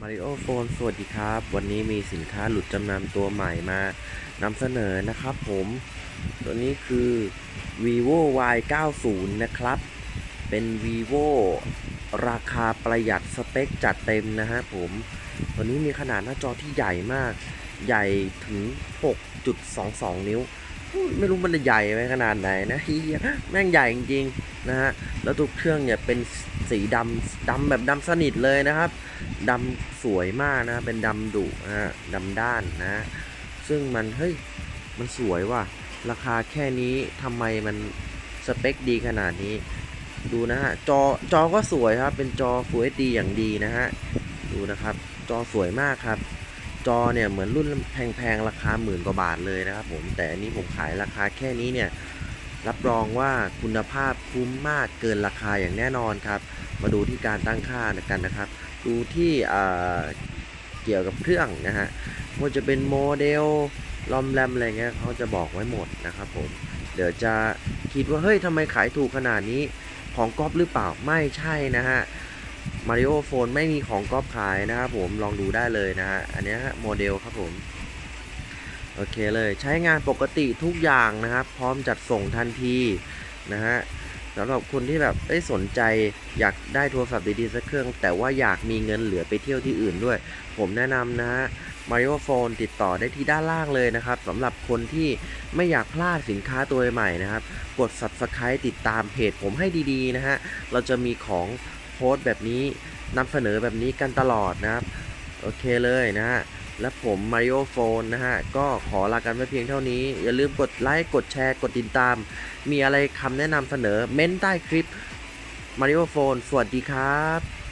มาริโอโฟนสวัสดีครับ วันนี้มีสินค้าหลุดจำนำตัวใหม่มานำเสนอนะครับผม ตัวนี้คือ vivo y 9 0นะครับ เป็น vivo ราคาประหยัดสเปคจัดเต็มนะฮะผม ตัวนี้มีขนาดหน้าจอที่ใหญ่มาก ใหญ่ถึง 6.22 นิ้ว ไม่รู้มันจะใหญ่ไปขนาดไหนนะเฮียแม่งใหญ่จริงๆนะฮะแล้วตัวเครื่องเนี่ยเป็นสีดำดำแบบดำสนิทเลยนะครับดำสวยมากนะเป็นดำดุนะฮะดำด้านนะ ซึ่งมันเฮ้ยมันสวยว่ะราคาแค่นี้ทำไมมันสเปคดีขนาดนี้ดูนะฮะจอจอก็สวยครับ เป็นจอ Full HD อย่างดีนะฮะ ดูนะครับ จอสวยมากครับ จอเนี่ยเหมือนรุ่นแพงๆ ราคาหมื่นกว่าบาทเลยนะครับผม แต่อันนี้ผมขายราคาแค่นี้เนี่ย รับรองว่าคุณภาพคุ้มมากเกินราคาอย่างแน่นอนครับ มาดูที่การตั้งค่ากันนะครับ ดูที่เกี่ยวกับเครื่องนะฮะว่าจะเป็นโมเดลลอมแรมอะไรเงี้ยเขาจะบอกไว้หมดนะครับผม เดี๋ยวจะคิดว่าเฮ้ยทำไมขายถูกขนาดนี้ของก๊อปหรือเปล่าไม่ใช่นะฮะ มาริโอโฟนไม่มีของก๊อปขายนะครับผมลองดูได้เลยนะฮะอันนี้ฮะโมเดลครับผม โอเคเลยใช้งานปกติทุกอย่างนะครับ พร้อมจัดส่งทันทีนะฮะสำหรับคนที่แบบเอ้สนใจอยากได้โทรศัพท์ดีๆสักเครื่อง แต่ว่าอยากมีเงินเหลือไปเที่ยวที่อื่นด้วย ผมแนะนำนะฮะ Mario Phone ติดต่อได้ที่ด้านล่างเลยนะครับสำหรับคนที่ไม่อยากพลาดสินค้าตัวใหม่นะครับ กด Subscribe ติดตามเพจผมให้ดีๆนะฮะ เราจะมีของ โพสต์แบบนี้นำเสนอแบบนี้กันตลอดนะครับ โอเคเลยนะฮะ และผมมาริโอโฟนนะฮะ ก็ขอลากันไปเพียงเท่านี้ อย่าลืมกดไลค์ กดแชร์ กดติดตาม มีอะไรคำแนะนำเสนอ เม้นใต้คลิปมาริโอโฟนสวัสดีครับ